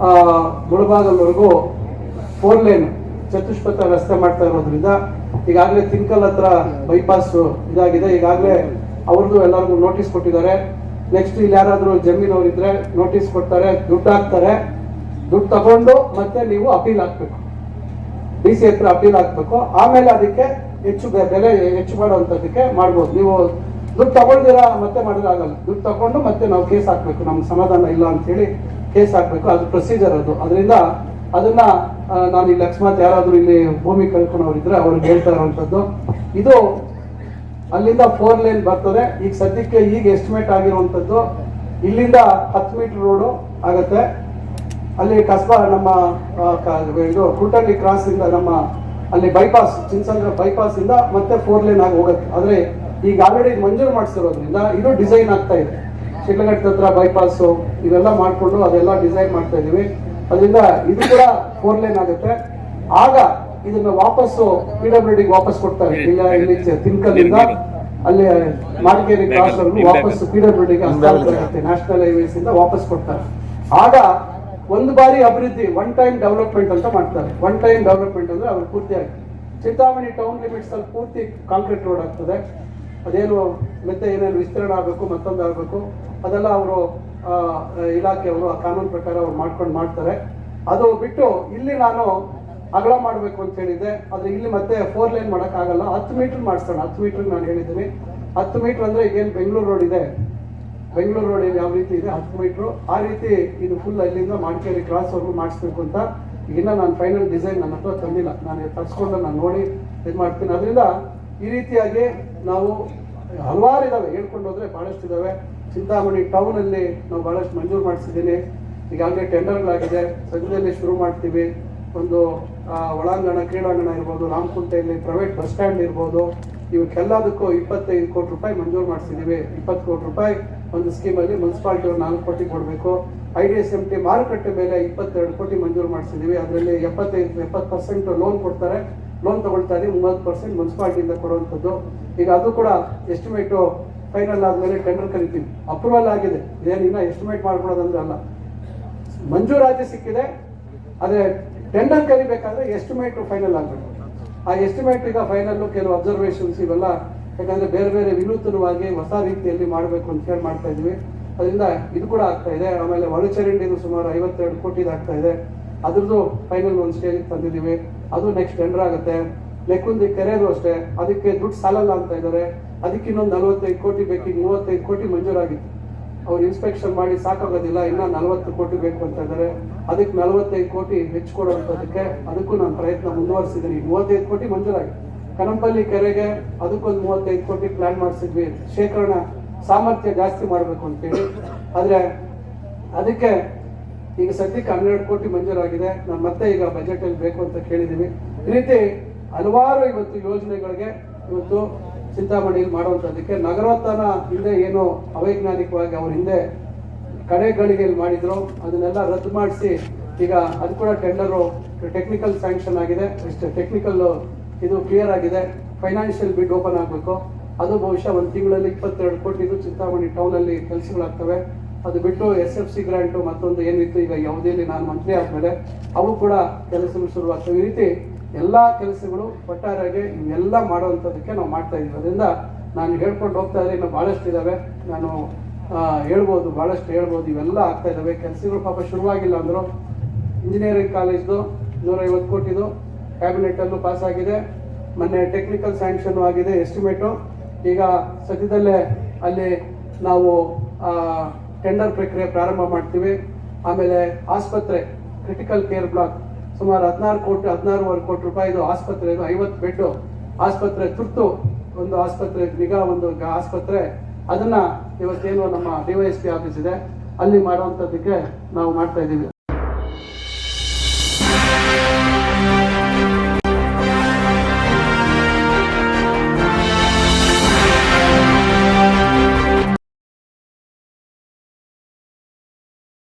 ಆ, ಮುಳಬಾಗಲ್ವರೆಗೂ four line ಚತುಷ್ಪಥ ರಸ್ತೆ ಮಾಡ್ತಾ ಇರೋದ್ರಿಂದ ಈಗಾಗಲೇ ತಿಂಕಲ್ ಹತ್ರ ಬೈಪಾಸ್ ಇದಾಗಿದೆ. ಈಗಾಗಲೇ ಅವ್ರದ್ದು ಎಲ್ಲರಿಗೂ ನೋಟಿಸ್ ಕೊಟ್ಟಿದ್ದಾರೆ. ನೆಕ್ಸ್ಟ್ ಇಲ್ಲಿ ಯಾರಾದರೂ ಜಮೀನವ್ರು ಇದ್ರೆ ನೋಟಿಸ್ ಕೊಡ್ತಾರೆ ದುಡ್ಡು ಹಾಕ್ತಾರೆ. ದುಡ್ಡು ತಗೊಂಡು ಮತ್ತೆ ನೀವು ಅಪೀಲ್ ಹಾಕ್ಬೇಕು. ಡಿ ಸಿ ಹತ್ರ ಅಪೀಲ್ ಹಾಕ್ಬೇಕು. ಆಮೇಲೆ ಅದಕ್ಕೆ ಹೆಚ್ಚು ಬೆಲೆ ಹೆಚ್ಚು ಮಾಡುವಂಥದ್ದಕ್ಕೆ ಮಾಡ್ಬೋದು. ನೀವು ದುಡ್ಡು ತಗೊಳ್ದಿರಾ ಮತ್ತೆ ಮಾಡಿದ್ರೆ ಆಗಲ್ಲ. ದುಡ್ಡು ತಗೊಂಡು ಮತ್ತೆ ನಾವು ಕೇಸ್ ಹಾಕ್ಬೇಕು. ನಮ್ಗೆ ಸಮಾಧಾನ ಇಲ್ಲ ಅಂತ ಹೇಳಿ ಕೇಸ್ ಹಾಕ್ಬೇಕು, ಅದು ಪ್ರೊಸೀಜರ್ ಅದು. ಅದರಿಂದ ಅದನ್ನ ನಾನು ಇಲ್ಲಿ ಅಕಸ್ಮಾತ್ ಯಾರಾದರೂ ಇಲ್ಲಿ ಭೂಮಿ ಕಳ್ಕೊಂಡವ್ರು ಇದ್ರೆ ಅವ್ರಿಗೆ ಹೇಳ್ತಾ ಇರುವಂತದ್ದು ಇದು ಅಲ್ಲಿಂದ ಫೋರ್ ಲೈನ್ ಬರ್ತದೆ. ಈಗ ಸದ್ಯಕ್ಕೆ ಈಗ ಎಸ್ಟಿಮೇಟ್ ಆಗಿರುವಂತದ್ದು ಇಲ್ಲಿಂದ ಹತ್ತು ಮೀಟರ್ ರೋಡು ಆಗತ್ತೆ. ಅಲ್ಲಿ ಕಸ್ಬಾ ನಮ್ಮ ಇದು ಕುಟಳ್ಳಿ ಕ್ರಾಸ್ ಇಂದ ನಮ್ಮ, ಅಲ್ಲಿ ಬೈಪಾಸ್ ಚಿನ್ಸಂದ್ರ ಬೈಪಾಸ್ ಇಂದ ಮತ್ತೆ ಫೋರ್ ಲೈನ್ ಆಗಿ ಹೋಗುತ್ತೆ. ಆದರೆ ಈಗ ಆಲ್ರೆಡಿ ಮಂಜೂರು ಮಾಡಿಸಿರೋದ್ರಿಂದ ಇದು ಡಿಸೈನ್ ಆಗ್ತಾ ಇದೆ. ಶಿಡ್ಲಘಟ್ಟ ಹತ್ರ ಬೈಪಾಸ್ ಇವೆಲ್ಲ ಮಾಡ್ಕೊಂಡು ಅದೆಲ್ಲ ಡಿಸೈನ್ ಮಾಡ್ತಾ ಇದೀವಿ ಅದರಿಂದ ಇದು ಕೂಡ ಫೋರ್ ಲೈನ್ ಆಗುತ್ತೆ. ಆಗ ಇದನ್ನ ವಾಪಸ್ಸು ಪಿ ಡಬ್ಲ್ಯೂ ಡಿಗೆ ವಾಪಸ್ ಕೊಡ್ತಾರೆ ಇಲ್ಲ ಇಲ್ಲಿ ತಿನ್ಕಲ್ಲಿಂದ ಅಲ್ಲಿ ಮಾರ್ಗೇರಿ ಕ್ರಾಸ್ ವಾಪಸ್ ಪಿ ಡಬ್ಲ್ಯೂ ಡಿಗೆ ಹಸ್ತಾಂತರ ಆಗುತ್ತೆ. ನ್ಯಾಷನಲ್ ಹೈವೇಸ್ ಇಂದ ವಾಪಸ್ ಕೊಡ್ತಾರೆ. ಆಗ ಒಂದು ಬಾರಿ ಅಭಿವೃದ್ಧಿ ಒನ್ ಟೈಮ್ ಡೆವಲಪ್ಮೆಂಟ್ ಅಂತ ಮಾಡ್ತಾರೆ. ಒನ್ ಟೈಮ್ ಡೆವಲಪ್ಮೆಂಟ್ ಅಂದ್ರೆ ಅವ್ರು ಪೂರ್ತಿಯಾಗಿ. ಚಿಂತಾಮಣಿ ಟೌನ್ ಲಿಮಿಟ್ಸ್ ಅಲ್ಲಿ ಪೂರ್ತಿ ಕಾಂಕ್ರೀಟ್ ರೋಡ್ ಆಗ್ತದೆ. ಅದೇನು ಮತ್ತೆ ಏನೇನು ವಿಸ್ತರಣೆ ಆಗಬೇಕು, ಮತ್ತೊಂದು ಆಗಬೇಕು, ಅದೆಲ್ಲ ಅವರು ಇಲಾಖೆಯವರು ಆ ಕಾನೂನು ಪ್ರಕಾರ ಅವ್ರು ಮಾಡ್ಕೊಂಡು ಮಾಡ್ತಾರೆ. ಅದು ಬಿಟ್ಟು ಇಲ್ಲಿ ನಾನು ಅಗಲ ಮಾಡಬೇಕು ಅಂತ ಹೇಳಿದ್ದೆ. ಆದರೆ ಇಲ್ಲಿ ಮತ್ತೆ ಫೋರ್ ಲೈನ್ ಮಾಡೋಕ್ಕಾಗಲ್ಲ ಹತ್ತು ಮೀಟ್ರ್ ಮಾಡಿಸೋಣ. ಹತ್ತು ಮೀಟ್ರ್ ನಾನು ಹೇಳಿದ್ದೀನಿ. ಹತ್ತು ಮೀಟ್ರ್ ಅಂದರೆ ಈಗೇನು ಬೆಂಗಳೂರು ರೋಡ್ ಇದೆ. ಬೆಂಗಳೂರು ರೋಡ್ ಯಾವ ರೀತಿ ಇದೆ? ಹತ್ತು ಮೀಟ್ರು ಆ ರೀತಿ ಇದು ಫುಲ್ ಅಲ್ಲಿಂದ ಕ್ರಾಸ್ ವರ್ಗು ಮಾಡಿಸ್ಬೇಕು ಅಂತ ಇನ್ನು ನಾನು ಫೈನಲ್ ಡಿಸೈನ್ ನನ್ನ ಹತ್ರ ತಂದಿಲ್ಲ. ನಾನು ತರಿಸ್ಕೊಂಡು ನಾನು ನೋಡಿ ಇದು ಮಾಡ್ತೀನಿ. ಅದರಿಂದ ಈ ರೀತಿಯಾಗಿ ನಾವು ಹಲವಾರು ಇದಾವೆ, ಹೇಳ್ಕೊಂಡು ಹೋದ್ರೆ ಬಹಳಷ್ಟು ಇದಾವೆ. ಚಿಂತಾಮಣಿ ಟೌನ್ ಅಲ್ಲಿ ನಾವು ಬಹಳಷ್ಟು ಮಂಜೂರು ಮಾಡಿಸಿದ್ದೀನಿ ಈಗಾಗಲೇ ಟೆಂಡರ್ಗಳಾಗಿದೆ. ಸದ್ಯದಲ್ಲಿ ಶುರು ಮಾಡ್ತೀವಿ. ಒಂದು ಒಳಾಂಗಣ, ಕ್ರೀಡಾಂಗಣ ಇರ್ಬೋದು, ರಾಮಕುಂಟೆಯಲ್ಲಿ ಪ್ರೈವೇಟ್ ಬಸ್ ಸ್ಟ್ಯಾಂಡ್ ಇರ್ಬೋದು. ಇವಕ್ಕೆಲ್ಲದಕ್ಕೂ ಇಪ್ಪತ್ತೈದು ಕೋಟಿ ರೂಪಾಯಿ ಮಂಜೂರು ಮಾಡಿಸಿದ್ದೀವಿ ಇಪ್ಪತ್ತು ಕೋಟಿ ರೂಪಾಯಿ ಒಂದು ಸ್ಕೀಮಲ್ಲಿ ಮುನ್ಸಿಪಾಲಿಟಿ ಅವ್ರು ನಾಲ್ಕು ಕೋಟಿ ಕೊಡಬೇಕು. I D S M T ಮಾರುಕಟ್ಟೆ ಮೇಲೆ ಇಪ್ಪತ್ತೆರಡು ಕೋಟಿ ಮಂಜೂರು ಮಾಡಿಸಿದ್ದೀವಿ ಅದರಲ್ಲಿ ಎಪ್ಪತ್ತೈದು, ಎಪ್ಪತ್ತು ಪರ್ಸೆಂಟ್ ಲೋನ್ ಕೊಡ್ತಾರೆ. ಲೋನ್ ತಗೊಳ್ತಾ ಇದ್ದೀವಿ, ಮೂವತ್ತು ಪರ್ಸೆಂಟ್ ಮುನ್ಸಿಪಾಲಿಟಿಯಿಂದ ಕೊಡುವಂಥದ್ದು. ಈಗ ಅದು ಕೂಡ ಎಸ್ಟಿಮೇಟು ಫೈನಲ್ ಆದಮೇಲೆ ಟೆಂಡರ್ ಕರಿತೀವಿ. ಅಪ್ರೂವಲ್ ಆಗಿದೆ. ಏನಿನ್ನ ಎಸ್ಟಿಮೇಟ್ ಮಾಡ್ಕೊಡೋದಂದ್ರೆ ಅಲ್ಲ. ಮಂಜೂರಾತಿ ಸಿಕ್ಕಿದೆ. ಅದೇ ಟೆಂಡರ್ ಕರಿಬೇಕಾದ್ರೆ ಎಸ್ಟಿಮೇಟು ಫೈನಲ್ ಆಗಬೇಕು. ಆ ಎಸ್ಟಿಮೇಟ್ ಈಗ ಫೈನಲ್ಲು ಕೆಲವು ಅಬ್ಸರ್ವೇಷನ್ಸ್ ಇವೆಲ್ಲ. ಯಾಕಂದರೆ ಬೇರೆ ಬೇರೆ ವಿನೂತನವಾಗಿ ಹೊಸ ರೀತಿಯಲ್ಲಿ ಮಾಡಬೇಕು ಅಂತ ಹೇಳಿ ಮಾಡ್ತಾ ಇದ್ವಿ ಅದರಿಂದ ಇದು ಕೂಡ ಆಗ್ತಾ ಇದೆ. ಆಮೇಲೆ ಒಳಚರಂಡಿದು ಸುಮಾರು ಐವತ್ತೆರಡು ಕೋಟಿ ಆಗ್ತಾ ಇದೆ. ಅದ್ರದ್ದು ಫೈನಲ್ ಒಂದು ಸ್ಟೇಜಿಗೆ ತಂದಿದ್ದೀವಿ. ಅದು ನೆಕ್ಸ್ಟ್ ಟೆಂಡರ್ ಆಗುತ್ತೆ. ಲೆಕ್ಕುಂದಿ ಕೆರೆದು ಅಷ್ಟೇ. ಅದಕ್ಕೆ ದುಡ್ಡು ಸಾಲಲ್ಲ ಅಂತ ಇದ್ದಾರೆ. ಅದಕ್ಕೆ ಇನ್ನೊಂದು ನಲವತ್ತೈದು ಕೋಟಿ ಬೇಕಿಗೆ ಮೂವತ್ತೈದು ಕೋಟಿ ಮಂಜೂರಾಗಿತ್ತು. ಅವ್ರು ಇನ್ಸ್ಪೆಕ್ಷನ್ ಮಾಡಿ ಸಾಕಾಗೋದಿಲ್ಲ. ಇನ್ನ ನಲವತ್ತು ಕೋಟಿ ಬೇಕು ಅಂತ ಇದ್ದಾರೆ. ಅದಕ್ಕೆ ನಲವತ್ತೈದು ಕೋಟಿ ಹೆಚ್ಚು ಕೊಡುವಂಥದ್ದಕ್ಕೆ ಅದಕ್ಕೂ ನಾನು ಪ್ರಯತ್ನ ಮುಂದುವರಿಸಿದ್ದೀನಿ. ಮೂವತ್ತೈದು ಕೋಟಿ ಮಂಜೂರಾಗಿದೆ ಕನಂಪಲ್ಲಿ ಕೆರೆಗೆ ಅದಕ್ಕೊಂದು ಮೂವತ್ತೈದು ಕೋಟಿ ಪ್ಲಾನ್ ಮಾಡಿಸಿದ್ವಿ. ಶೇಖರಣಾ ಸಾಮರ್ಥ್ಯ ಜಾಸ್ತಿ ಮಾಡಬೇಕು ಅಂತೇಳಿ. ಆದರೆ ಅದಕ್ಕೆ ಈಗ ಸದ್ಯಕ್ಕೆ ಹನ್ನೆರಡು ಕೋಟಿ ಮಂಜೂರಾಗಿದೆ. ನಾನು ಮತ್ತೆ ಈಗ ಬಜೆಟ್ ಅಲ್ಲಿ ಬೇಕು ಅಂತ ಕೇಳಿದೀವಿ ಈ ರೀತಿ ಹಲವಾರು ಇವತ್ತು ಯೋಜನೆಗಳಿಗೆ ಇವತ್ತು ಚಿಂತಾಮಣಿಯಲ್ಲಿ ಮಾಡುವಂಥದ್ದಕ್ಕೆ ನಗರೋತ್ಥಾನ ಹಿಂದೆ ಏನು ಅವೈಜ್ಞಾನಿಕವಾಗಿ ಅವ್ರ ಹಿಂದೆ ಕಡೆಗಳಿಗೆ ಮಾಡಿದ್ರು. ಅದನ್ನೆಲ್ಲ ರದ್ದು ಮಾಡಿಸಿ ಈಗ ಅದು ಕೂಡ ಟೆಂಡರು ಟೆಕ್ನಿಕಲ್ ಸ್ಯಾಂಕ್ಷನ್ ಆಗಿದೆ. ಎಷ್ಟು ಟೆಕ್ನಿಕಲ್ ಇದು ಕ್ಲಿಯರ್ ಆಗಿದೆ. ಫೈನಾನ್ಷಿಯಲ್ ಬಿಡ್ ಓಪನ್ ಆಗಬೇಕು. ಅದು ಬಹುಶಃ ಒಂದು ತಿಂಗಳಲ್ಲಿ ಇಪ್ಪತ್ತೆರಡು ಕೋಟಿದು ಚಿಂತಾಮಣಿ ಟೌನಲ್ಲಿ ಕೆಲಸಗಳಾಗ್ತವೆ. ಅದು ಬಿಟ್ಟು ಎಸ್ ಎಫ್ ಸಿ ಗ್ರಾಂಟು ಮತ್ತೊಂದು ಏನಿತ್ತು, ಈಗ ಯಾವುದೇಲಿ ನಾನು ಮಂತ್ರಿ ಆದಮೇಲೆ ಅವು ಕೂಡ ಕೆಲಸಗಳು ಶುರುವಾಗ್ತವೆ ಈ ರೀತಿ ಎಲ್ಲಾ ಕೆಲಸಗಳು ಒಟ್ಟಾರೆಯಾಗಿ ಇವೆಲ್ಲ ಮಾಡುವಂಥದ್ದಕ್ಕೆ ನಾವು ಮಾಡ್ತಾ ಇದ್ದೀವಿ. ಅದರಿಂದ ನಾನು ಹೇಳ್ಕೊಂಡು ಹೋಗ್ತಾ ಇದ್ದೀನಿ, ಇನ್ನು ಬಹಳಷ್ಟು ಇದಾವೆ. ನಾನು ಹೇಳ್ಬೋದು ಬಹಳಷ್ಟು ಹೇಳ್ಬೋದು, ಇವೆಲ್ಲ ಆಗ್ತಾ ಇದ್ದಾವೆ ಕೆಲಸಗಳು ಪಾಪ ಶುರುವಾಗಿಲ್ಲ ಅಂದರು ಇಂಜಿನಿಯರಿಂಗ್ ಕಾಲೇಜ್ದು ನೂರೈವತ್ತು ಕೋಟಿದು ಕ್ಯಾಬಿನೆಟ್ ಅಲ್ಲೂ ಪಾಸ್ ಆಗಿದೆ ಮೊನ್ನೆ ಟೆಕ್ನಿಕಲ್ ಸ್ಯಾಂಕ್ಷನ್ ಆಗಿದೆ, ಎಸ್ಟಿಮೇಟು. ಈಗ ಸದ್ಯದಲ್ಲೇ ಅಲ್ಲಿ ನಾವು ಟೆಂಡರ್ ಪ್ರಕ್ರಿಯೆ ಪ್ರಾರಂಭ ಮಾಡ್ತೀವಿ. ಆಮೇಲೆ ಆಸ್ಪತ್ರೆ ಕ್ರಿಟಿಕಲ್ ಕೇರ್ ಬ್ಲಾಕ್ ಸುಮಾರು ಹದಿನಾರು ಕೋಟಿ, ಹದಿನಾರೂವರೆ ಕೋಟಿ ರೂಪಾಯಿದು ಆಸ್ಪತ್ರೆ ಐವತ್ತು ಬೆಡ್ ಆಸ್ಪತ್ರೆ ತುರ್ತು ಒಂದು ಆಸ್ಪತ್ರೆ, ನಿಗಾ ಒಂದು ಆಸ್ಪತ್ರೆ. ಅದನ್ನ ಇವತ್ತೇನು ನಮ್ಮ ಡಿವೈಎಸ್ಪಿ ಆಫೀಸ್ ಇದೆ. ಅಲ್ಲಿ ಮಾಡುವಂಥದ್ದಕ್ಕೆ ನಾವು ಮಾಡ್ತಾ ಇದ್ದೀವಿ.